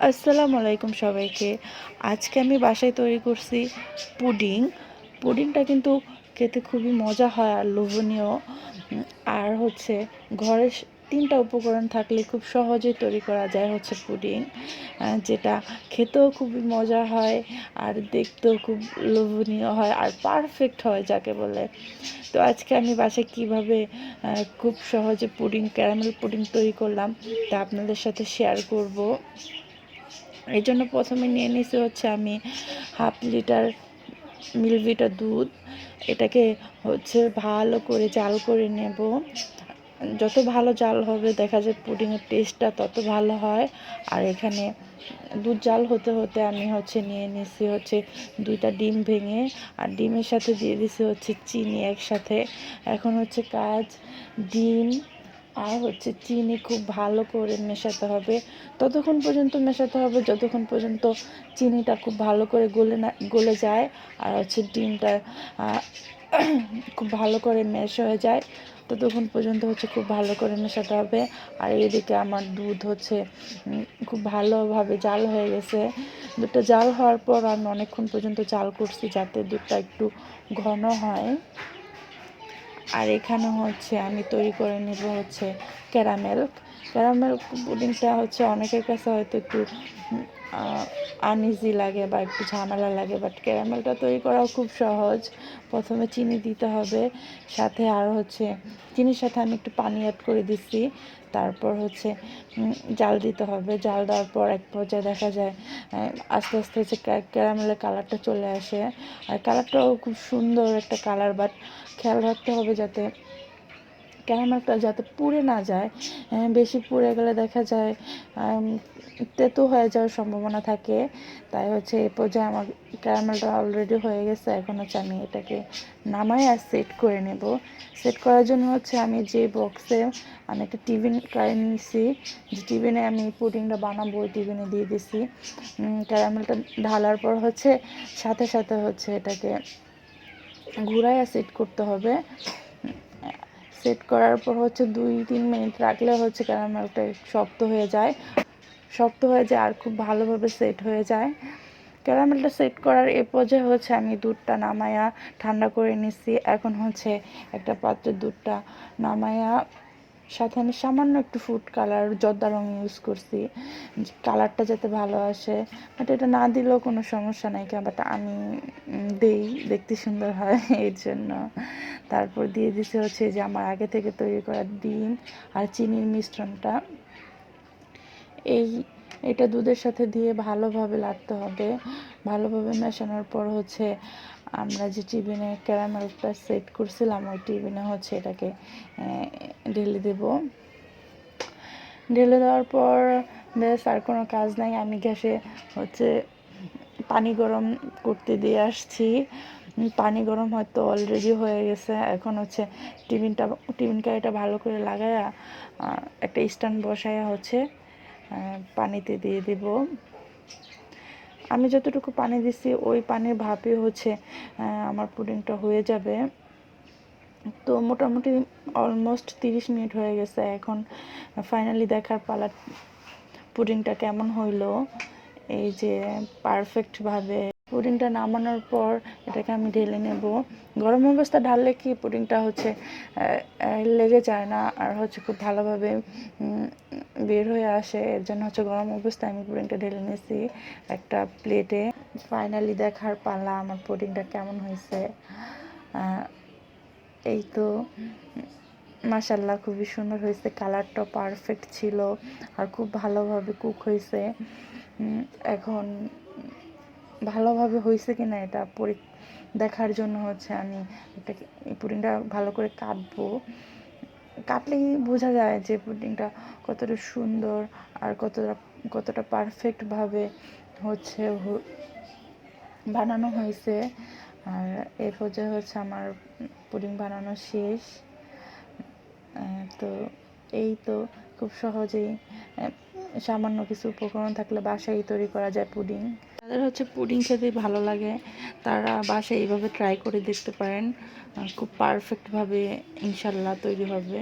আসসালামু আলাইকুম সবাইকে। আজকে আমি বাসায় তৈরি করছি পুডিং। পুডিংটা কিন্তু খেতে খুবই মজা হয় আর লোভনীয়। আর হচ্ছে ঘরে তিনটা উপকরণ থাকলে খুব সহজেই তৈরি করা যায় হচ্ছে পুডিং যেটা খেতেও খুবই মজা হয় আর দেখতেও খুব লোভনীয় হয় আর পারফেক্ট হয় যাকে বলে। তো আজকে আমি বাসায় কীভাবে খুব সহজে পুডিং ক্যারামেল পুডিং তৈরি করলাম তা আপনাদের সাথে শেয়ার করব। এই জন্য প্রথমে নিয়ে নিছি হচ্ছে আমি হাফ লিটার মিলভিটা দুধ। এটাকে হচ্ছে ভালো করে জাল করে নেব। যত ভালো জাল হবে দেখা যায় পুডিংয়ের টেস্টটা তত ভালো হয়। আর এখানে দুধ জাল হতে হতে আমি হচ্ছে নিয়ে নিছি হচ্ছে দুইটা ডিম ভেঙে। আর ডিমের সাথে দিয়ে দিছি হচ্ছে চিনি একসাথে। এখন হচ্ছে কাজ ডিম আর হচ্ছে চিনি খুব ভালো করে মেশাতে হবে। ততক্ষণ পর্যন্ত মেশাতে হবে, যতক্ষণ পর্যন্ত চিনিটা খুব ভালো করে গলে না, গলে যায় আর হচ্ছে ডিমটা খুব ভালো করে মেশ হয়ে যায়, ততক্ষণ পর্যন্ত হচ্ছে খুব ভালো করে মেশাতে হবে। আর এদিকে আমার দুধ হচ্ছে খুব ভালোভাবে জাল হয়ে গেছে। দুধটা জাল হওয়ার পর আমি অনেকক্ষণ পর্যন্ত জাল করছি যাতে দুধটা একটু ঘন হয়। আর এখানে হচ্ছে আমি তৈরি করে নেব হচ্ছে ক্যারামেল। ক্যারামেল পুডিংটা হচ্ছে অনেকের কাছে হয়তো একটু আনইজি লাগে বা একটু ঝামেলা লাগে বাট ক্যারামেলটা তৈরি করাও খুব সহজ। প্রথমে চিনি দিতে হবে, সাথে আর হচ্ছে চিনির সাথে আমি একটু পানি অ্যাড করে দিচ্ছি তারপর হচ্ছে জাল দিতে হবে। জাল দেওয়ার পর এক পর্যায়ে দেখা যায় আস্তে আস্তে হচ্ছে ক্যারামেলের কালারটা চলে আসে। আর কালারটাও খুব সুন্দর একটা কালার বাট খেয়াল রাখতে হবে যাতে ক্যারামেলটা যাতে পুড়ে না যায় বেশি পুড়ে গেলে দেখা যায় তেতো হয়ে যাওয়ার সম্ভাবনা থাকে। তাই হচ্ছে এই পর্যায়ে আমার ক্যারামেলটা অলরেডি হয়ে গেছে, এখন হচ্ছে আমি এটাকে নামাই আর সেট করে নেব। সেট করার জন্য হচ্ছে আমি যে বক্সে আমি একটা টিফিন কারে নিয়েছি যে টিফিনে আমি পুডিংটা বানাবো, ওই টিফিনে দিয়ে দিছি। ক্যারামেলটা ঢালার পর হচ্ছে সাথে সাথে হচ্ছে এটাকে ঘুরাইয়া সেট করতে হবে। সেট করার পর হচ্ছে দুই, তিন মিনিট রাখলে হচ্ছে ক্যারামেলটা শক্ত হয়ে যায়। শক্ত হয়ে যায় আর খুব ভালোভাবে সেট হয়ে যায়। ক্যারামেলটা সেট করার এ পর্যায়ে হচ্ছে আমি দুধটা নামায়া ঠান্ডা করে নিচ্ছি এখন হচ্ছে একটা পাত্রে দুধটা নামায়া সাথে আমি সামান্য একটু ফুড কালার জর্দা রং ইউজ করছি কালারটা যাতে ভালো আসে। বাট এটা না দিলেও কোনো সমস্যা নাই, কেন? বাট আমি দেই, দেখতে সুন্দর হয় এর জন্য। তারপর দিয়ে দিছে হচ্ছে যে আমার আগে থেকে তৈরি করা ডিম আর চিনির মিশ্রণটা। এই, এটা দুধের সাথে দিয়ে ভালোভাবে লাগতে হবে। ভালোভাবে মেশানোর পর হচ্ছে আমরা যে টিফিনে ক্যারামেলটা সেট করছিলাম, ওই টিফিনে হচ্ছে এটাকে ঢেলে দেব। ঢেলে দেওয়ার পর ব্যাস, আর কোনো কাজ নাই। আমি গ্যাসে হচ্ছে পানি গরম করতে দিয়ে আসছি। পানি গরম হয়তো অলরেডি হয়ে গেছে। এখন হচ্ছে টিফিনটা, টিফিন কারিটা ভালো করে লাগায়া একটা স্ট্যান্ড বসায়া হচ্ছে পানিতে দিয়ে দেব। আমি যতটুকু পানি দিছি, ওই পানির ভাপে হচ্ছে আমার পুডিংটা হয়ে যাবে। তো মোটামুটি অলমোস্ট তিরিশ মিনিট হয়ে গেছে। এখন ফাইনালি দেখার পালা পুডিংটা কেমন হইল, এই যে পারফেক্টভাবে পুডিংটা নামানোর পর এটাকে আমি ঢেলে নেব। গরম অবস্থা ঢাললে কি পুডিংটা হচ্ছে লেগে যায় না আর হচ্ছে খুব ভালোভাবে বের হয়ে আসে। এর জন্য হচ্ছে গরম অবস্থায় আমি পুডিংটা ঢেলে নিয়েছি একটা প্লেটে। ফাইনালি দেখার পালা আমার পুডিংটা কেমন হয়েছে। এই তো মাসাল্লাহ খুবই সুন্দর হয়েছে। কালারটা পারফেক্ট ছিল আর খুব ভালোভাবে কুক হয়েছে। এখন ভালোভাবে হয়েছে কি না এটা পরি, দেখার জন্য হচ্ছে আমি একটা পুডিংটা ভালো করে কাটবো। কাটলেই বোঝা যায় যে পুডিংটা কতটা সুন্দর আর কতটা কতটা পারফেক্টভাবে হচ্ছে বানানো হয়েছে আর এই পর্যায়ে হচ্ছে আমার পুডিং বানানো শেষ। তো এই তো খুব সহজেই সামান্য কিছু উপকরণ থাকলে বাসায় তৈরি করা যায় পুডিং। তাদের হচ্ছে পুডিং খেতে ভালো লাগে। তারা বাসায় এইভাবে ট্রাই করে দেখতে পারেন। খুব পারফেক্টভাবে ইনশাল্লাহ তৈরি হবে।